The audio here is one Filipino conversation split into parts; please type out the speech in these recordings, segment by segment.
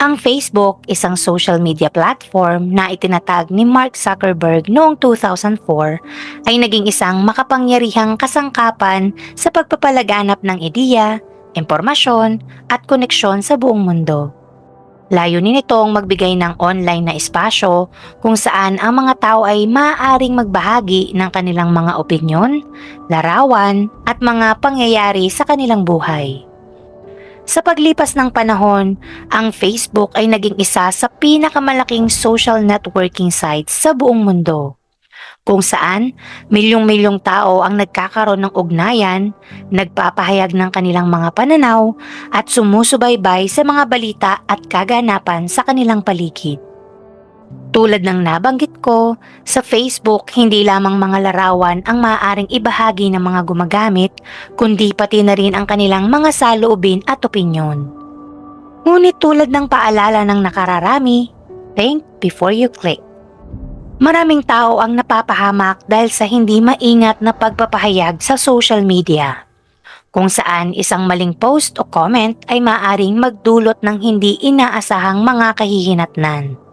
Ang Facebook, isang social media platform na itinatag ni Mark Zuckerberg noong 2004, ay naging isang makapangyarihang kasangkapan sa pagpapalaganap ng ideya, impormasyon, at koneksyon sa buong mundo. Layunin nitong magbigay ng online na espasyo kung saan ang mga tao ay maaaring magbahagi ng kanilang mga opinyon, larawan, at mga pangyayari sa kanilang buhay. Sa paglipas ng panahon, ang Facebook ay naging isa sa pinakamalaking social networking sites sa buong mundo. Kung saan, milyong-milyong tao ang nagkakaroon ng ugnayan, nagpapahayag ng kanilang mga pananaw, at sumusubaybay sa mga balita at kaganapan sa kanilang paligid. Tulad ng nabanggit ko, sa Facebook hindi lamang mga larawan ang maaaring ibahagi ng mga gumagamit, kundi pati na rin ang kanilang mga saloobin at opinyon. Ngunit tulad ng paalala ng nakararami, think before you click. Maraming tao ang napapahamak dahil sa hindi maingat na pagpapahayag sa social media. Kung saan isang maling post o comment ay maaring magdulot ng hindi inaasahang mga kahihinatnan.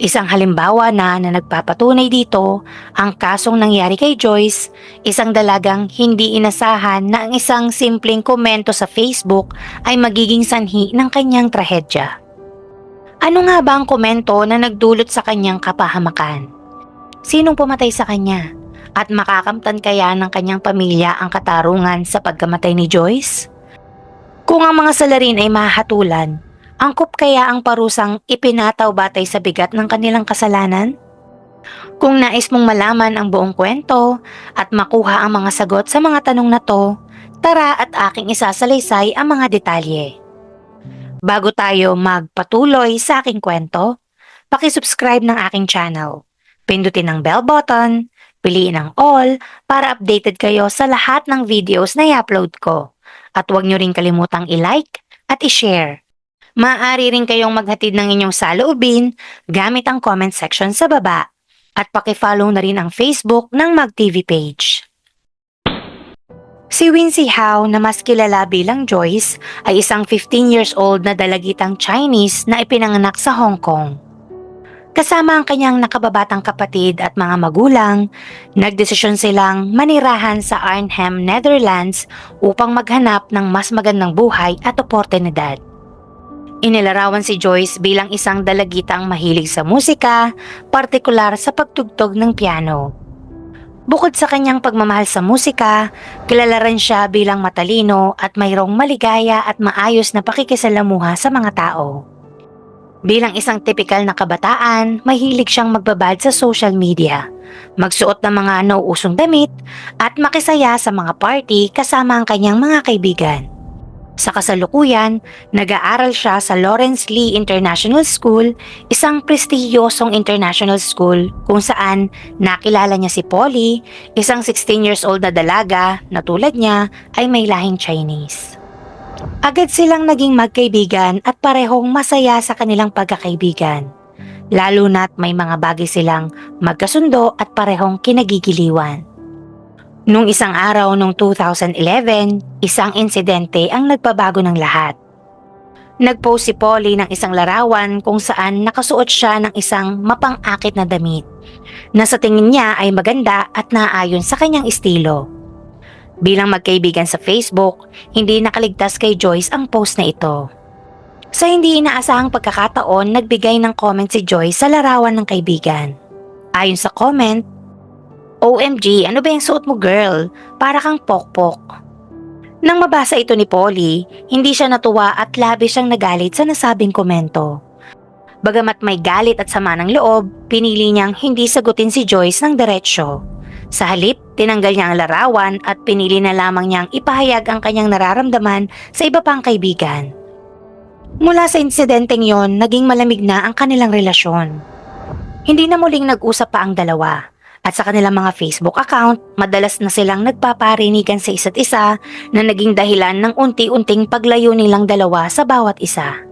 Isang halimbawa na na nagpapatunay dito ang kasong nangyari kay Joyce, isang dalagang hindi inasahan na ang isang simpleng komento sa Facebook ay magiging sanhi ng kanyang trahedya. Ano nga ba ang komento na nagdulot sa kanyang kapahamakan? Sinong pumatay sa kanya? At makakamtan kaya ng kanyang pamilya ang katarungan sa pagkamatay ni Joyce? Kung ang mga salarin ay mahatulan, angkop kaya ang parusang ipinataw batay sa bigat ng kanilang kasalanan? Kung nais mong malaman ang buong kwento at makuha ang mga sagot sa mga tanong na to, tara at aking isasalaysay ang mga detalye. Bago tayo magpatuloy sa aking kwento, pakisubscribe ng aking channel. Pindutin ang bell button, piliin ang all para updated kayo sa lahat ng videos na i-upload ko. At huwag nyo rin kalimutang i-like at i-share. Maaari rin kayong maghatid ng inyong saloobin gamit ang comment section sa baba. At pakifollow na rin ang Facebook ng MagTV page. Si Wincy Hao na mas kilala bilang Joyce ay isang 15 years old na dalagitang Chinese na ipinanganak sa Hong Kong. Kasama ang kanyang nakababatang kapatid at mga magulang, nagdesisyon silang manirahan sa Arnhem, Netherlands upang maghanap ng mas magandang buhay at oportunidad. Inilarawan si Joyce bilang isang dalagitang mahilig sa musika, partikular sa pagtugtog ng piano. Bukod sa kanyang pagmamahal sa musika, kilala rin siya bilang matalino at mayroong maligaya at maayos na pakikisalamuha sa mga tao. Bilang isang tipikal na kabataan, mahilig siyang magbabad sa social media, magsuot ng mga nauusong damit at makisaya sa mga party kasama ang kanyang mga kaibigan. Sa kasalukuyan, nag-aaral siya sa Lawrence Lee International School, isang prestihiyosong international school kung saan nakilala niya si Polly, isang 16 years old na dalaga na tulad niya ay may lahing Chinese. Agad silang naging magkaibigan at parehong masaya sa kanilang pagkakaibigan. Lalo na't may mga bagay silang magkasundo at parehong kinagigiliwan. Nung isang araw noong 2011, isang insidente ang nagpabago ng lahat. Nagpost si Polly ng isang larawan kung saan nakasuot siya ng isang mapang-akit na damit na sa tingin niya ay maganda at naayon sa kanyang estilo. Bilang magkaibigan sa Facebook, hindi nakaligtas kay Joyce ang post na ito. Sa hindi inaasahang pagkakataon, nagbigay ng comment si Joyce sa larawan ng kaibigan. Ayon sa comment, OMG, ano ba yung suot mo girl? Para kang pokpok. Nang mabasa ito ni Polly, hindi siya natuwa at labis siyang nagalit sa nasabing komento. Bagamat may galit at sama ng loob, pinili niyang hindi sagutin si Joyce ng diretsyo. Sa halip, tinanggal niya ang larawan at pinili na lamang niyang ipahayag ang kanyang nararamdaman sa iba pang kaibigan. Mula sa insidenteng yon, naging malamig na ang kanilang relasyon. Hindi na muling nag-usap pa ang dalawa. At sa kanilang mga Facebook account, madalas na silang nagpaparinigan sa isa't isa na naging dahilan ng unti-unting paglayo nilang dalawa sa bawat isa.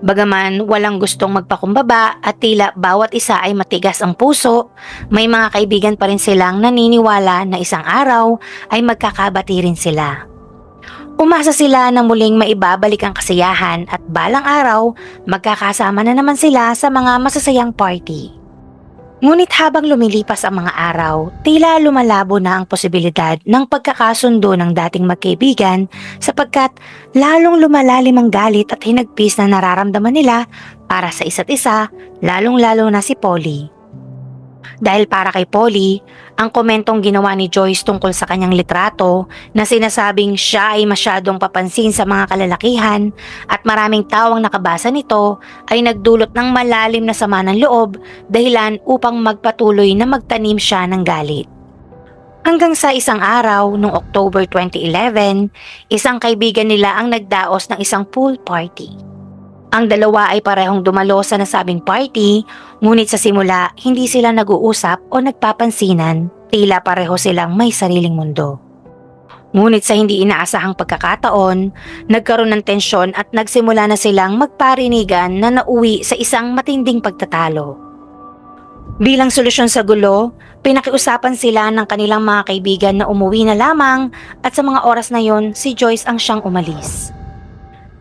Bagaman walang gustong magpakumbaba at tila bawat isa ay matigas ang puso, may mga kaibigan pa rin silang naniniwala na isang araw ay magkakabati rin sila. Umasa sila na muling maibabalik ang kasiyahan at balang araw magkakasama na naman sila sa mga masasayang party. Ngunit habang lumilipas ang mga araw, tila lumalabo na ang posibilidad ng pagkakasundo ng dating magkaibigan sapagkat lalong lumalalim ang galit at hinagpis na nararamdaman nila para sa isa't isa, lalong-lalo na si Polly. Dahil para kay Polly, ang komentong ginawa ni Joyce tungkol sa kanyang litrato na sinasabing siya ay masyadong papansin sa mga kalalakihan at maraming tawang nakabasa nito ay nagdulot ng malalim na sama ng loob dahilan upang magpatuloy na magtanim siya ng galit. Hanggang sa isang araw noong October 2011, isang kaibigan nila ang nagdaos ng isang pool party. Ang dalawa ay parehong dumalo sa nasabing party, ngunit sa simula hindi sila nag-uusap o nagpapansinan, tila pareho silang may sariling mundo. Ngunit sa hindi inaasahang pagkakataon, nagkaroon ng tensyon at nagsimula na silang magparinigan na nauwi sa isang matinding pagtatalo. Bilang solusyon sa gulo, pinakiusapan sila ng kanilang mga kaibigan na umuwi na lamang at sa mga oras na yon si Joyce ang siyang umalis.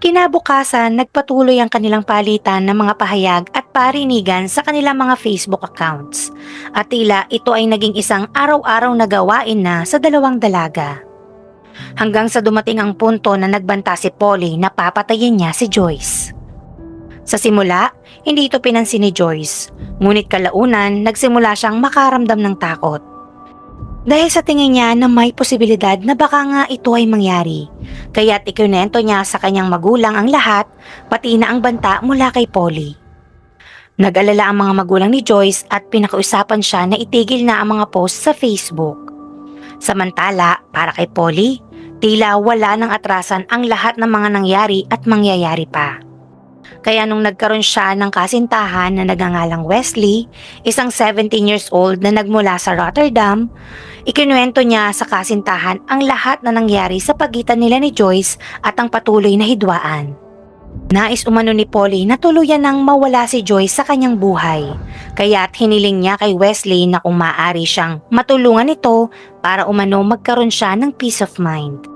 Kinabukasan, nagpatuloy ang kanilang palitan ng mga pahayag at parinigan sa kanilang mga Facebook accounts. At tila ito ay naging isang araw-araw na gawain na sa dalawang dalaga. Hanggang sa dumating ang punto na nagbanta si Polly na papatayin niya si Joyce. Sa simula, hindi ito pinansin ni Joyce, ngunit kalaunan nagsimula siyang makaramdam ng takot. Dahil sa tingin niya na may posibilidad na baka nga ito ay mangyari, kaya't ikunento niya sa kanyang magulang ang lahat, pati na ang banta mula kay Polly. Nag-alala ang mga magulang ni Joyce at pinakausapan siya na itigil na ang mga post sa Facebook. Samantala, para kay Polly, tila wala ng atrasan ang lahat ng mga nangyari at mangyayari pa. Kaya nung nagkaroon siya ng kasintahan na nagangalang Wesley, isang 17 years old na nagmula sa Rotterdam, ikinuwento niya sa kasintahan ang lahat na nangyari sa pagitan nila ni Joyce at ang patuloy na hidwaan. Nais umano ni Polly na tuluyan nang mawala si Joyce sa kanyang buhay, kaya't hiniling niya kay Wesley na kung maaari siyang matulungan ito para umano magkaroon siya ng peace of mind.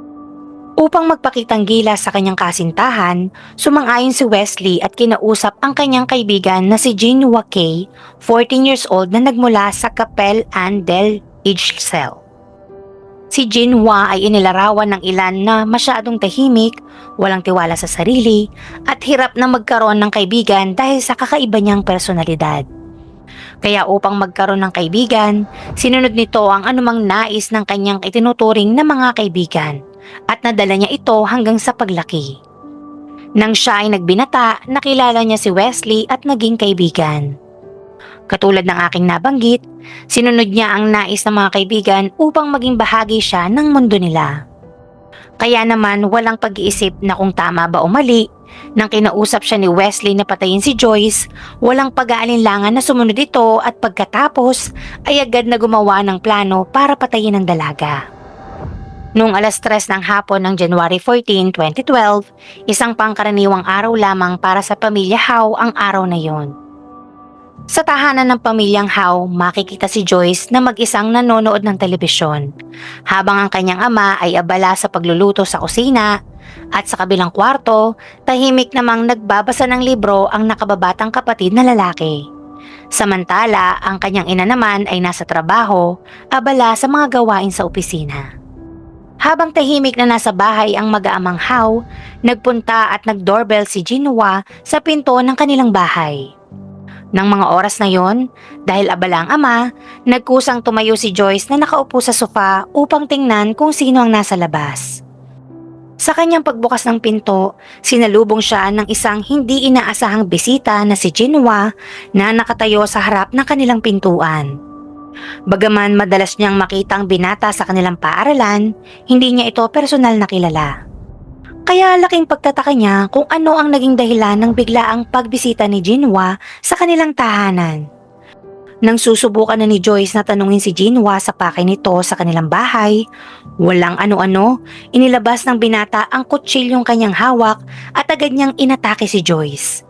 Upang magpakitang gila sa kanyang kasintahan, sumang-ayon si Wesley at kinausap ang kanyang kaibigan na si Jean Wakay, 14 years old na nagmula sa Capel and del Ijsel. Si Jinwa ay inilarawan ng ilan na masyadong tahimik, walang tiwala sa sarili, at hirap na magkaroon ng kaibigan dahil sa kakaiba niyang personalidad. Kaya upang magkaroon ng kaibigan, sinunod nito ang anumang nais ng kanyang itinuturing na mga kaibigan at nadala niya ito hanggang sa paglaki. Nang siya ay nagbinata, nakilala niya si Wesley at naging kaibigan. Katulad ng aking nabanggit, sinunod niya ang nais ng mga kaibigan upang maging bahagi siya ng mundo nila. Kaya naman walang pag-iisip na kung tama ba o mali, nang kinausap siya ni Wesley na patayin si Joyce, walang pag-aalinlangan na sumunod ito at pagkatapos ay agad na gumawa ng plano para patayin ang dalaga. Noong alas 3 ng hapon ng January 14, 2012, isang pangkaraniwang araw lamang para sa pamilya Howe ang araw na yon. Sa tahanan ng pamilyang Howe, makikita si Joyce na mag-isang nanonood ng telebisyon, habang ang kanyang ama ay abala sa pagluluto sa kusina at sa kabilang kwarto, tahimik namang nagbabasa ng libro ang nakababatang kapatid na lalaki. Samantala, ang kanyang ina naman ay nasa trabaho, abala sa mga gawain sa opisina. Habang tahimik na nasa bahay ang mag-aamang How, nagpunta at nagdoorbell si Jinwa sa pinto ng kanilang bahay. Nang mga oras na yon, dahil abala ang ama, nagkusang tumayo si Joyce na nakaupo sa sofa upang tingnan kung sino ang nasa labas. Sa kanyang pagbukas ng pinto, sinalubong siya ng isang hindi inaasahang bisita na si Jinwa na nakatayo sa harap ng kanilang pintuan. Bagaman madalas niyang makita ang binata sa kanilang paaralan, hindi niya ito personal na kilala. Kaya laking pagtataka niya kung ano ang naging dahilan ng biglaang pagbisita ni Jinwa sa kanilang tahanan. Nang susubukan na ni Joyce na tanungin si Jinwa sa pakay nito sa kanilang bahay, walang ano-ano, inilabas ng binata ang kutsilyong kanyang hawak at agad niyang inatake si Joyce.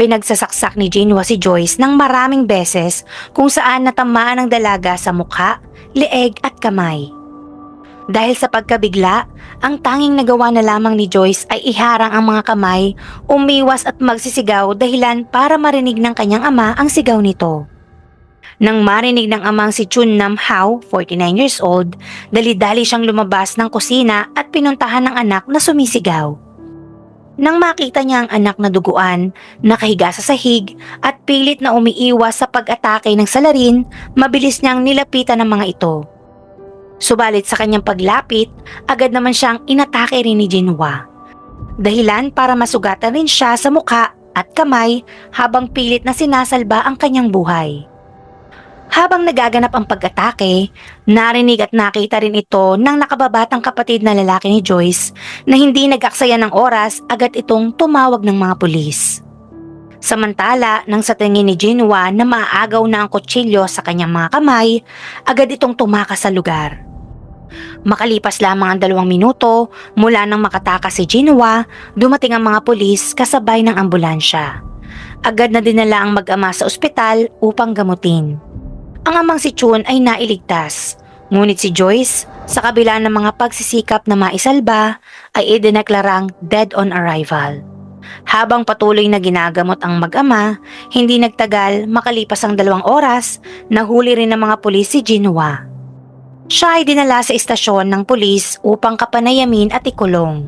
Pinagsasaksak ni Jinwa si Joyce ng maraming beses kung saan natamaan ang dalaga sa mukha, leeg at kamay. Dahil sa pagkabigla, ang tanging nagawa na lamang ni Joyce ay iharang ang mga kamay, umiwas at magsisigaw dahilan para marinig ng kanyang ama ang sigaw nito. Nang marinig ng amang si Chun Nam Hao, 49 years old, dali-dali siyang lumabas ng kusina at pinuntahan ng anak na sumisigaw. Nang makita niya ang anak na duguan, nakahiga sa sahig at pilit na umiiwas sa pag-atake ng salarin, mabilis niyang nilapitan ng mga ito. Subalit sa kanyang paglapit, agad naman siyang inatake rin ni Jinhua. Dahilan para masugatan rin siya sa mukha at kamay habang pilit na sinasalba ang kanyang buhay. Habang nagaganap ang pag-atake, narinig at nakita rin ito ng nakababatang kapatid na lalaki ni Joyce na hindi nag-aksaya ng oras agad itong tumawag ng mga pulis. Samantala, nang sa tingin ni Jinwa na maaagaw na ang kutsilyo sa kanyang mga kamay, agad itong tumakas sa lugar. Makalipas lamang ang dalawang minuto mula nang makatakas si Jinwa, dumating ang mga pulis kasabay ng ambulansya. Agad na dinala ang mag-ama sa ospital upang gamutin. Ang amang si Chun ay nailigtas, ngunit si Joyce, sa kabila ng mga pagsisikap na maisalba, ay idineklarang dead on arrival. Habang patuloy na ginagamot ang mag-ama, hindi nagtagal makalipas ang dalawang oras, nahuli rin ng mga pulis si Jinhua. Siya ay dinala sa istasyon ng pulis upang kapanayamin at ikulong.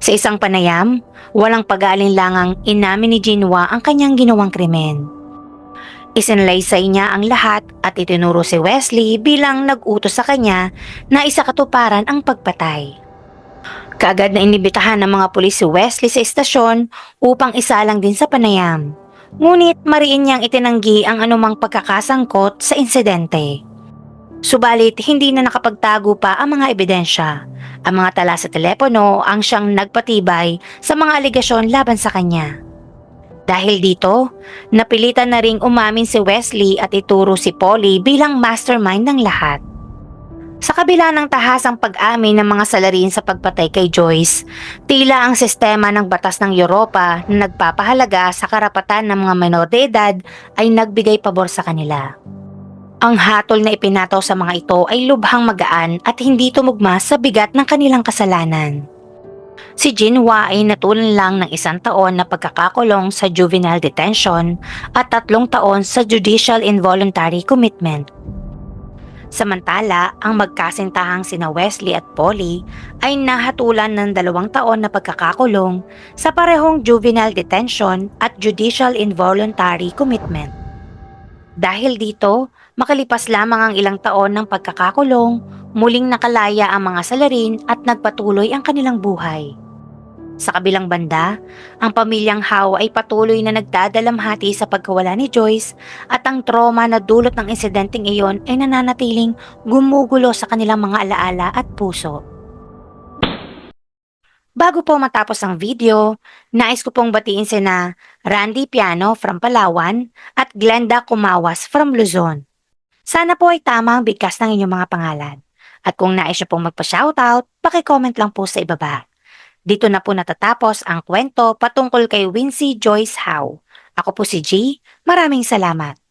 Sa isang panayam, walang pag-aalinlangang inamin ni Jinhua ang kanyang ginawang krimen. Isinalaysay niya ang lahat at itinuro si Wesley bilang nag-utos sa kanya na isa katuparan ang pagpatay. Kaagad na inibitahan ng mga pulis si Wesley sa istasyon upang isalang din sa panayam. Ngunit mariin niyang itinanggi ang anumang pagkakasangkot sa insidente. Subalit hindi na nakapagtago pa ang mga ebidensya. Ang mga tala sa telepono ang siyang nagpatibay sa mga aligasyon laban sa kanya. Dahil dito, napilitan na ring umamin si Wesley at ituro si Polly bilang mastermind ng lahat. Sa kabila ng tahasang pag-amin ng mga salarin sa pagpatay kay Joyce, tila ang sistema ng batas ng Europa na nagpapahalaga sa karapatan ng mga menor de edad ay nagbigay pabor sa kanila. Ang hatol na ipinataw sa mga ito ay lubhang magaan at hindi tumugma sa bigat ng kanilang kasalanan. Si Jinhua ay natulan lang ng isang taon na pagkakakulong sa juvenile detention at tatlong taon sa judicial involuntary commitment. Samantala, ang magkasintahang sina Wesley at Polly ay nahatulan ng dalawang taon na pagkakakulong sa parehong juvenile detention at judicial involuntary commitment. Dahil dito, makalipas lamang ang ilang taon ng pagkakakulong, muling nakalaya ang mga salarin at nagpatuloy ang kanilang buhay. Sa kabilang banda, ang pamilyang Howe ay patuloy na nagdadalamhati sa pagkawala ni Joyce at ang trauma na dulot ng insidenteng iyon ay nananatiling gumugulo sa kanilang mga alaala at puso. Bago po matapos ang video, nais ko pong batiin sina Randy Piano from Palawan at Glenda Kumawas from Luzon. Sana po ay tama ang bigkas ng inyong mga pangalan. At kung nais nyo pong magpa-shoutout, pakicomment lang po sa ibaba. Dito na po natatapos ang kwento patungkol kay Wincy Joyce Howe. Ako po si G. Maraming salamat.